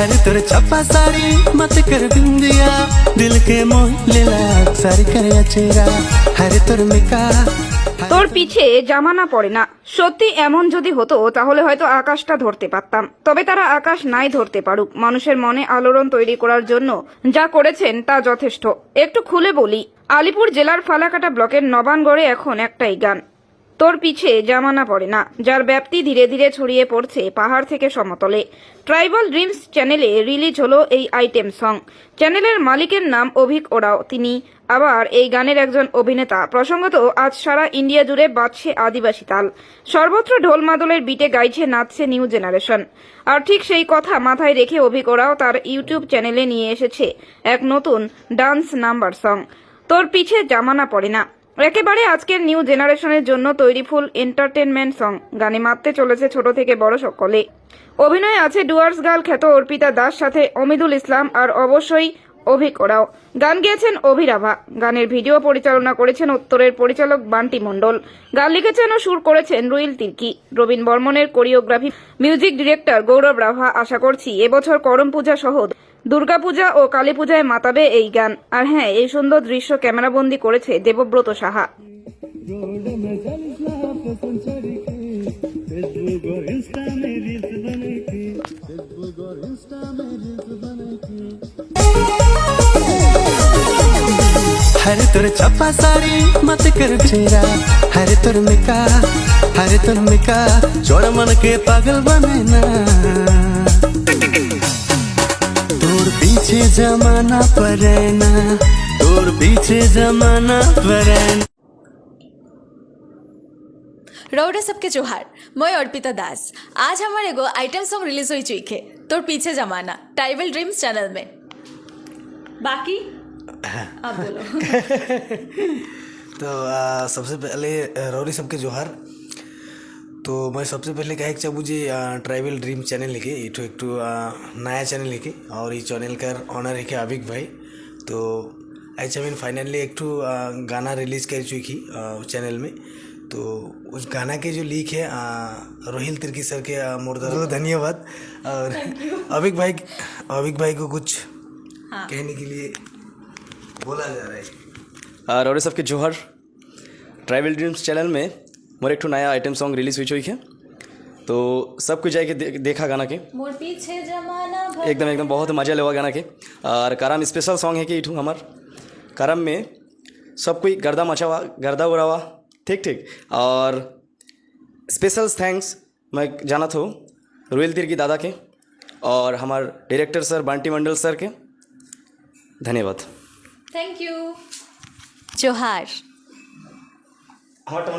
हर तोर छप्पा साड़ी मत कर बिंदिया दिल के मोह लेला सारी कर चेहरा हर तोर मिका তোর পিছে জামানা পড়ে না সত্যি এমন যদি হতো তাহলে হয়তো আকাশটা ধরতে পারতাম তবে তারা আকাশ নাই ধরতে পারুক মানুষের মনে আলোড়ন তৈরি করার জন্য যা করেছেন তা যথেষ্ট একটু খুলে বলি আলিপুর জেলার ফালাকাটা ব্লকের নবানগড়ে এখন একটাই গান তোর পিছে জামানা পড়ে না, যার ব্যাপ্তি ধীরে ধীরে ছড়িয়ে পড়ছে পাহাড় থেকে সমতলে। ট্রাইবাল ড্রিমস চ্যানেলে রিলিজ হলো এই আইটেম সং। চ্যানেলের মালিকের নাম অভিক ওরাও। তিনি আবার এই গানের একজন অভিনেতা। প্রসঙ্গত, আজ সারা ইন্ডিয়া জুড়ে বাজছে আদিবাসী তাল। সর্বত্র ঢোল মাদলের বিটে গাইছে, নাচছে নিউ জেনারেশন। আর ঠিক সেই কথা মাথায় রেখে অভিক ওরাও তার ইউটিউব চ্যানেলে নিয়ে এসেছে এক নতুন ডান্স নাম্বার সং। তোর পিছে জামানা পড়ে না। একেবারে আজকের নিউ জেনারেশনের জন্য তৈরি ফুল এন্টারটেনমেন্ট সং। গানে মারতে চলেছে ছোট থেকে বড় সকলে। অভিনয়ে আছে ডুয়ার্স গার্ল খ্যাত অর্পিতা দাস, সাথে অমিদুল ইসলাম আর অবশ্যই অভিক ওরাও। গান গেয়েছেন অভিরাভা গানের ভিডিও পরিচালনা করেছেন উত্তরের পরিচালক বান্টি মণ্ডল। গান লিখেছেন ও সুর করেছেন রুইল তির্কি। রবীন বর্মনের choreography, music director Gaurav Rabha আশা করছি এবছর করম পূজা সহ দুর্গাপূজা ও কালী পূজায় মাতাবে এই গান আর হ্যাঁ এই সুন্দর দৃশ্য ক্যামেরাবন্দি করেছে দেবব্রত সাহা रोड में चलना पसंद छोड़ी के फेसबुक और इंस्टा में रील्स बने की फेसबुक और इंस्टा में रील्स बने की हर तुर छप्पा साड़ी मत कर चेहरा हर तुर मिका हर तुर मिका चोर मन के पागल बने ना जमाना पर तोर पीछे जमाना पर रौड़े सबके जोहार मैं अर्पिता दास। आज हमारे एगो आइटम सॉन्ग रिलीज़ हुई चुकी है तोर पीछे जमाना ट्राइबल ड्रीम्स चैनल में। बाकी? हाँ। आप बोलो। तो आ, सबसे पहले रौड़ी सबके जोहार तो मैं सबसे पहले कहे चाहूँ मुझे ट्राइबल ड्रीम चैनल लिखे ये तो एक तो नया चैनल लिखे और ये चैनल का ऑनर है अभिक भाई। तो आज मीन फाइनली एक तो गाना रिलीज़ कर चुकी चैनल में। तो उस गाना के जो लीक है रोहिल तिर्की सर के आ, मुर्दा धन्यवाद। और अभिक भाई अभिक भाई को कुछ कहने के लिए बोला जा रहा है। और और सबके जोहर ट्राइबल ड्रीम्स चैनल में मोर एक नया आइटम सॉन्ग रिलीज़ हुई है। तो सब कुछ जाके दे, देखा गाना के। पीछे जमाना एकदम एकदम बहुत मज़ा लेवा गाना के। और करम स्पेशल सॉन्ग है कि इठू हमार। करम में सब कोई गर्दा मचावा गर्दा उड़ावा। ठीक ठीक। और स्पेशल थैंक्स मैं जाना था रोयल तीर की दादा के और हमार डायरेक्टर सर बांटी मंडल सर के। धन्यवाद। थैंक यू जोहार। हाँ, तो